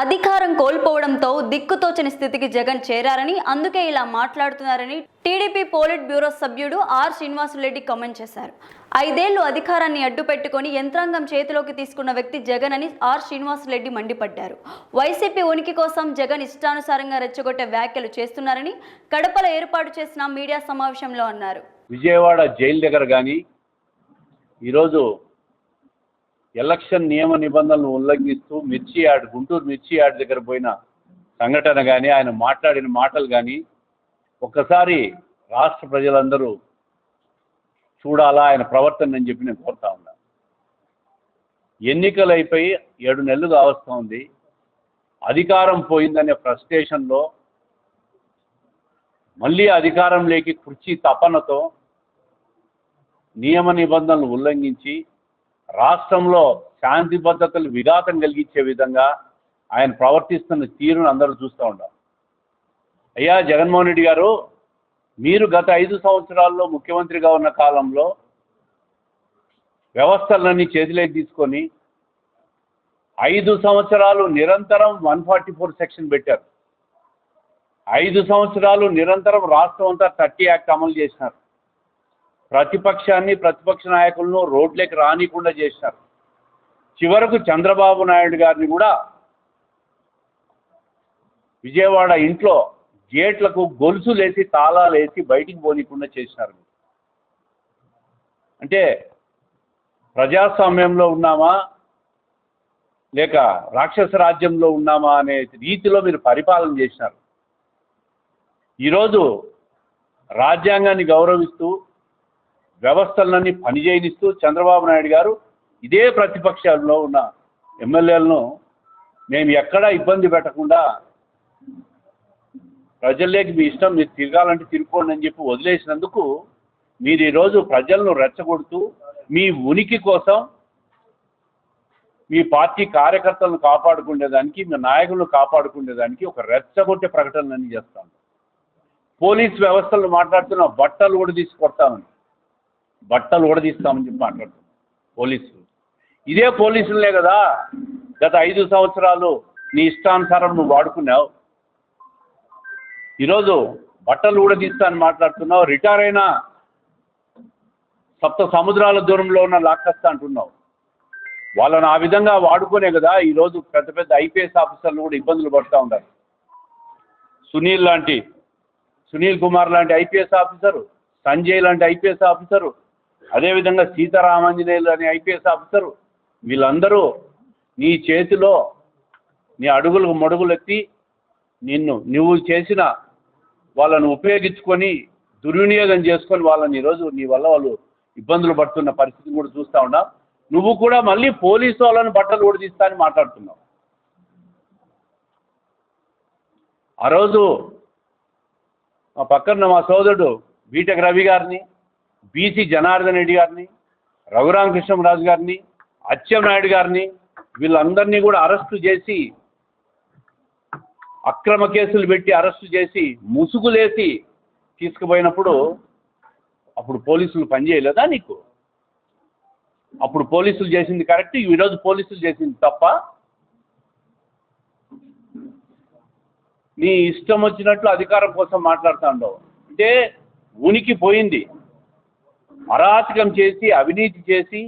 అధికారం కోల్పోవడంతో దిక్కుతోచని స్థితికి జగన్ చేరారని అందుకే ఇలా మాట్లాడుతున్నారని టీడీపీ పోలిట్ బ్యూరో సభ్యుడు ఆర్ శ్రీనివాసులరెడ్డి కామెంట్ చేశారు. ఐదేళ్ళు అధికారాన్ని అడ్డుపెట్టుకుని యంత్రాంగం చేతిలోకి తీసుకున్న వ్యక్తి జగన్ అని ఆర్ శ్రీనివాసులరెడ్డి మండిపడ్డారు. వైసీపీ ఉనికి కోసం జగన్ ఇష్టానుసారంగా రెచ్చగొట్టే వ్యాఖ్యలు చేస్తున్నారని కడపలో ఏర్పాటు చేసిన మీడియా సమావేశంలో అన్నారు. విజయవాడ జైలు దగ్గర కానీ ఈరోజు ఎలక్షన్ నియమ నిబంధనలు ఉల్లంఘిస్తూ మిర్చి యార్డ్ గుంటూరు మిర్చి యార్డ్ దగ్గర పోయిన సంఘటన కానీ ఆయన మాట్లాడిన మాటలు కానీ ఒక్కసారి రాష్ట్ర ప్రజలందరూ చూడాలా ఆయన ప్రవర్తన అని చెప్పి నేను కోరుతా ఉన్నా. ఎన్నికలు అయిపోయి ఏడు నెలలు కావస్తూ ఉంది. అధికారం పోయిందనే ఫ్రస్ట్రేషన్లో మళ్ళీ అధికారం లేకి కుర్చీ తపనతో నియమ నిబంధనలు ఉల్లంఘించి రాష్ట్రంలో శాంతి భద్రతలు విఘాతం కలిగించే విధంగా ఆయన ప్రవర్తిస్తున్న తీరును అందరూ చూస్తూ ఉంటారు అయ్యా జగన్మోహన్ రెడ్డి గారు మీరు గత ఐదు సంవత్సరాల్లో ముఖ్యమంత్రిగా ఉన్న కాలంలో వ్యవస్థలన్నీ చేతిలోకి తీసుకొని ఐదు సంవత్సరాలు నిరంతరం వన్ ఫార్టీ ఫోర్ సెక్షన్ పెట్టారు. ఐదు సంవత్సరాలు నిరంతరం రాష్ట్రం అంతా థర్టీ యాక్ట్ అమలు చేసినారు. ప్రతిపక్షాన్ని ప్రతిపక్ష నాయకులను రోడ్లకి రానికుండా చేసినారు. చివరకు చంద్రబాబు నాయుడు గారిని కూడా విజయవాడ ఇంట్లో గేట్లకు గొలుసులేసి తాళాలు వేసి బయటికి పోనీకుండా చేసినారు. అంటే ప్రజాస్వామ్యంలో ఉన్నామా? లేక రాక్షస రాజ్యంలో ఉన్నామా అనే రీతిలో మీరు పరిపాలన చేసినారు. ఈరోజు రాజ్యాంగాన్ని గౌరవిస్తూ వ్యవస్థలన్నీ పనిచేయనిస్తూ చంద్రబాబు నాయుడు గారు ఇదే ప్రతిపక్షాల్లో ఉన్న ఎమ్మెల్యేలను మేము ఎక్కడా ఇబ్బంది పెట్టకుండా ప్రజల్లోకి మీ ఇష్టం మీరు తిరగాలంటే తిరుక్కోండి అని చెప్పి వదిలేసినందుకు మీరు ఈరోజు ప్రజలను రెచ్చగొడుతూ మీ ఉనికి కోసం మీ పార్టీ కార్యకర్తలను కాపాడుకునేదానికి మీ నాయకులను కాపాడుకునేదానికి ఒక రెచ్చగొట్టే ప్రకటనలన్నీ చేస్తాను పోలీస్ వ్యవస్థలను మాట్లాడుతున్న బట్టలు కూడా తీసుకొడతామని బట్టలు కూడా తీస్తామని చెప్పి మాట్లాడుతున్నాం పోలీసులు. ఇదే పోలీసులే కదా గత ఐదు సంవత్సరాలు నీ ఇష్టానుసారం నువ్వు వాడుకున్నావు. ఈరోజు బట్టలు కూడా తీస్తా మాట్లాడుతున్నావు రిటైర్ అయిన సప్త సముద్రాల దూరంలో ఉన్న లాక్కస్తా అంటున్నావు. వాళ్ళని ఆ విధంగా వాడుకునే కదా ఈరోజు పెద్ద పెద్ద ఐపీఎస్ ఆఫీసర్లు కూడా ఇబ్బందులు పడుతూ ఉన్నారు. సునీల్ లాంటి సునీల్ కుమార్ లాంటి ఐపీఎస్ ఆఫీసరు సంజయ్ లాంటి ఐపీఎస్ ఆఫీసరు అదేవిధంగా సీతారామాంజనేయులు అనే ఐపీఎస్ ఆఫీసరు వీళ్ళందరూ నీ చేతిలో నీ అడుగులకు మడుగులు ఎత్తి నిన్ను నువ్వు చేసిన వాళ్ళను ఉపయోగించుకొని దుర్వినియోగం చేసుకొని వాళ్ళని ఈరోజు నీ వల్ల వాళ్ళు ఇబ్బందులు పడుతున్న పరిస్థితిని కూడా చూస్తూ ఉన్నావు నువ్వు కూడా మళ్ళీ పోలీసు వాళ్ళని బట్టలు కూడా తీస్తా అని మాట్లాడుతున్నావు. ఆ రోజు మా పక్కన మా సోదరుడు బీటెక్ రవి గారిని బీసీ జనార్దన్ రెడ్డి గారిని రఘురామకృష్ణరాజు గారిని అచ్చెన్నాయుడు గారిని వీళ్ళందరినీ కూడా అరెస్టు చేసి అక్రమ కేసులు పెట్టి అరెస్టు చేసి ముసుగులేసి తీసుకుపోయినప్పుడు అప్పుడు పోలీసులు పనిచేయలేదా నీకు? అప్పుడు పోలీసులు చేసింది కరెక్ట్ ఈరోజు పోలీసులు చేసింది తప్ప? నీ ఇష్టం వచ్చినట్లు అధికారం కోసం మాట్లాడుతూ ఉండవు. అంటే ఉనికి పోయింది అరాచకం చేసి అవినీతి చేసి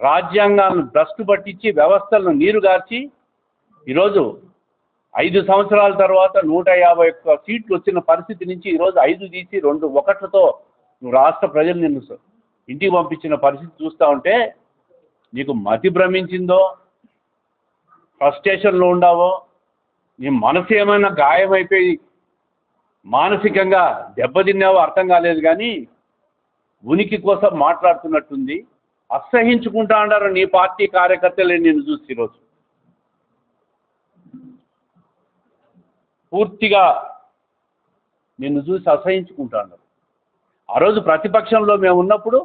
రాజ్యాంగాలను భ్రష్టు పట్టించి వ్యవస్థలను నీరుగార్చి ఈరోజు ఐదు సంవత్సరాల తర్వాత నూట యాభై ఒక్క సీట్లు వచ్చిన పరిస్థితి నుంచి ఈరోజు ఐదు తీసి రెండు ఒకట్లతో నువ్వు రాష్ట్ర ప్రజలు నిన్ను ఇంటికి పంపించిన పరిస్థితి చూస్తూ ఉంటే నీకు మతి భ్రమించిందో ఫ్రస్ట్రేషన్లో ఉండావో నీ మనసు ఏమైనా గాయమైపోయి మానసికంగా దెబ్బతిన్నావో అర్థం కాలేదు కానీ ఉనికి కోసం మాట్లాడుతున్నట్టుంది. అసహించుకుంటా అన్నారు నీ పార్టీ కార్యకర్తలే నేను చూసి ఈరోజు. పూర్తిగా నిన్ను చూసి అసహించుకుంటా అన్నారు ఆ రోజు ప్రతిపక్షంలో మేము ఉన్నప్పుడు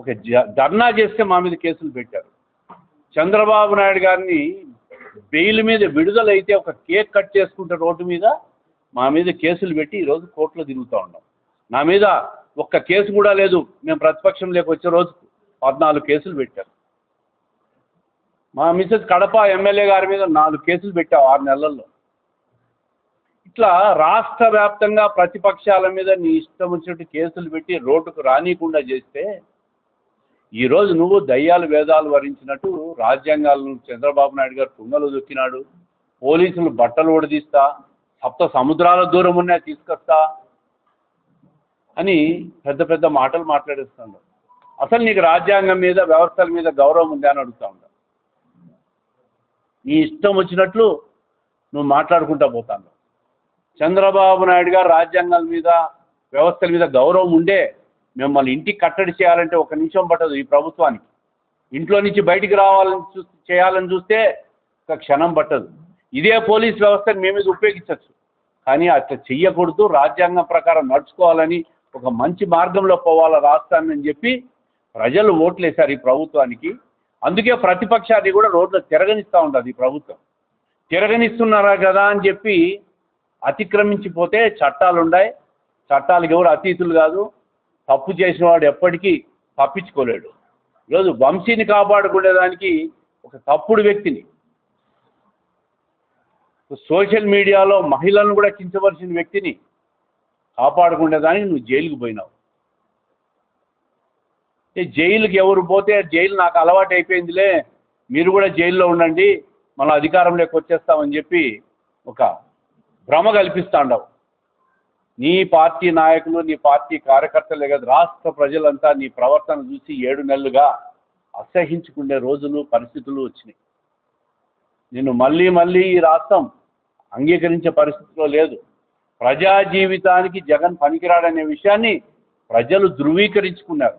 ఒక జ ధర్నా చేస్తే మా మీద కేసులు పెట్టారు. చంద్రబాబు నాయుడు గారిని బెయిల్ మీద విడుదలైతే ఒక కేక్ కట్ చేసుకుంటే రోడ్డు మీద మా మీద కేసులు పెట్టి ఈరోజు కోర్టులో తిరుగుతూ ఉన్నాం. నా మీద ఒక్క కేసు కూడా లేదు. మేము ప్రతిపక్షంలోకి వచ్చే రోజు పద్నాలుగు కేసులు పెట్టారు మా మిసెస్ కడప ఎమ్మెల్యే గారి మీద నాలుగు కేసులు పెట్టావు ఆరు నెలల్లో. ఇట్లా రాష్ట్ర వ్యాప్తంగా ప్రతిపక్షాల మీద నీ ఇష్టం వచ్చినట్టు కేసులు పెట్టి రోడ్డుకు రానియకుండా చేస్తే ఈరోజు నువ్వు దయ్యాలు వేదాలు వరించినట్టు రాజ్యాంగాలను చంద్రబాబు నాయుడు గారు తుంగలు దొక్కినాడు. పోలీసులు బట్టలు ఒడిదీస్తా సప్త సముద్రాల దూరం ఉన్నా తీసుకొస్తా. అని పెద్ద పెద్ద మాటలు మాట్లాడేస్తున్నాడు అసలు నీకు రాజ్యాంగం మీద వ్యవస్థల మీద గౌరవం ఉందా అని అడుగుతా ఉన్నా నీ ఇష్టం వచ్చినట్లు నువ్వు మాట్లాడుకుంటా పోతాను చంద్రబాబు నాయుడు గారు రాజ్యాంగాల మీద వ్యవస్థల మీద గౌరవం ఉండే మిమ్మల్ని ఇంటికి కట్టడి చేయాలంటే ఒక నిమిషం పట్టదు ఈ ప్రభుత్వానికి. ఇంట్లో నుంచి బయటికి రావాలని చూ చేయాలని చూస్తే ఒక క్షణం పట్టదు. ఇదే పోలీస్ వ్యవస్థను మీ మీద ఉపయోగించవచ్చు కానీ అట్లా చెయ్యకూడదు. రాజ్యాంగం ప్రకారం నడుచుకోవాలని ఒక మంచి మార్గంలో పోవాలా రాష్ట్రాన్ని అని చెప్పి ప్రజలు ఓట్లేశారు ఈ ప్రభుత్వానికి. అందుకే ప్రతిపక్షాన్ని కూడా రోడ్లు తిరగనిస్తూ ఉంటుంది ఈ ప్రభుత్వం. తిరగనిస్తున్నారా కదా అని చెప్పి అతిక్రమించిపోతే చట్టాలు ఉన్నాయి. చట్టాలకు ఎవరు అతీతులు కాదు. తప్పు చేసిన వాడు ఎప్పటికీ తప్పించుకోలేడు. ఈరోజు వంశీని కాపాడుకునేదానికి ఒక తప్పుడు వ్యక్తిని. సోషల్ మీడియాలో మహిళలను కూడా కించవలసిన వ్యక్తిని కాపాడుకునేదానికి నువ్వు జైలుకు పోయినావు. జైలుకి ఎవరు పోతే జైలు నాకు అలవాటు అయిపోయిందిలే మీరు కూడా జైల్లో ఉండండి మన అధికారంలోకి వచ్చేస్తామని చెప్పి ఒక భ్రమ కల్పిస్తాండవు. నీ పార్టీ నాయకులు నీ పార్టీ కార్యకర్తలే కదా రాష్ట్ర ప్రజలంతా నీ ప్రవర్తన చూసి ఏడు నెలలుగా అసహించుకునే రోజులు పరిస్థితులు వచ్చినాయి. నిన్ను మళ్ళీ మళ్ళీ ఈ రాష్ట్రం అంగీకరించే పరిస్థితిలో లేదు. ప్రజా జీవితానికి జగన్ పనికిరాడనే విషయాన్ని ప్రజలు ధృవీకరించుకున్నారు.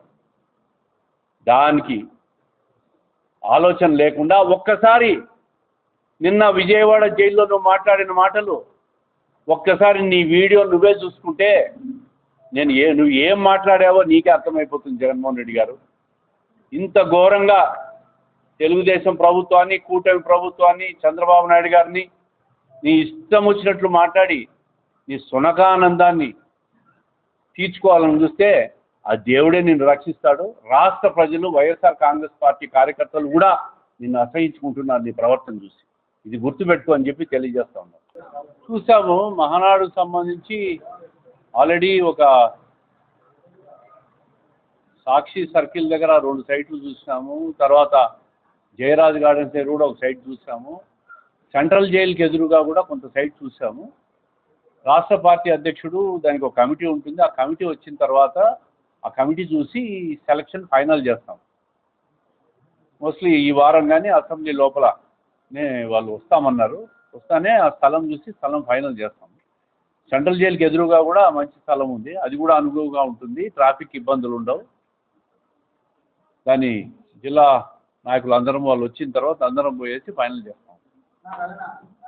దానికి ఆలోచన లేకుండా ఒక్కసారి నిన్న విజయవాడ జైల్లో నువ్వు మాట్లాడిన మాటలు ఒక్కసారి నీ వీడియో నువ్వే చూసుకుంటే నేను ఏ నువ్వు ఏం మాట్లాడావో నీకే అర్థమైపోతుంది జగన్మోహన్ రెడ్డి గారు. ఇంత ఘోరంగా తెలుగుదేశం ప్రభుత్వాన్ని కూటమి ప్రభుత్వాన్ని చంద్రబాబు నాయుడు గారిని నీ ఇష్టం వచ్చినట్లు మాట్లాడి నీ సునకానందాన్ని తీర్చుకోవాలని చూస్తే ఆ దేవుడే నిన్ను రక్షిస్తాడు. రాష్ట్ర ప్రజలు వైఎస్ఆర్ కాంగ్రెస్ పార్టీ కార్యకర్తలు కూడా నిన్ను అసహించుకుంటున్నారు నీ ప్రవర్తన చూసి. ఇది గుర్తుపెట్టుకో అని చెప్పి తెలియజేస్తా ఉన్నాం. చూసాము మహానాడుకు సంబంధించి ఆల్రెడీ ఒక సాక్షి సర్కిల్ దగ్గర రెండు సైట్లు చూసాము. తర్వాత జయరాజ్ గార్డెన్స్ దగ్గర కూడా ఒక సైట్ చూసాము. సెంట్రల్ జైలుకి ఎదురుగా కూడా కొంత సైట్ చూసాము. రాష్ట్ర పార్టీ అధ్యక్షుడు దానికి ఒక కమిటీ ఉంటుంది. ఆ కమిటీ వచ్చిన తర్వాత ఆ కమిటీ చూసి సెలక్షన్ ఫైనల్ చేస్తాం. మోస్ట్లీ ఈ వారం కానీ అసెంబ్లీ లోపల నే వాళ్ళు వస్తామన్నారు. వస్తానే ఆ స్థలం చూసి స్థలం ఫైనల్ చేస్తాం. సెంట్రల్ జైలుకి ఎదురుగా కూడా మంచి స్థలం ఉంది. అది కూడా అనుగుణంగా ఉంటుంది. ట్రాఫిక్ ఇబ్బందులు ఉండవు. దాని జిల్లా నాయకులు అందరం వాళ్ళు వచ్చిన తర్వాత అందరం పోయేసి ఫైనల్ చేస్తాం.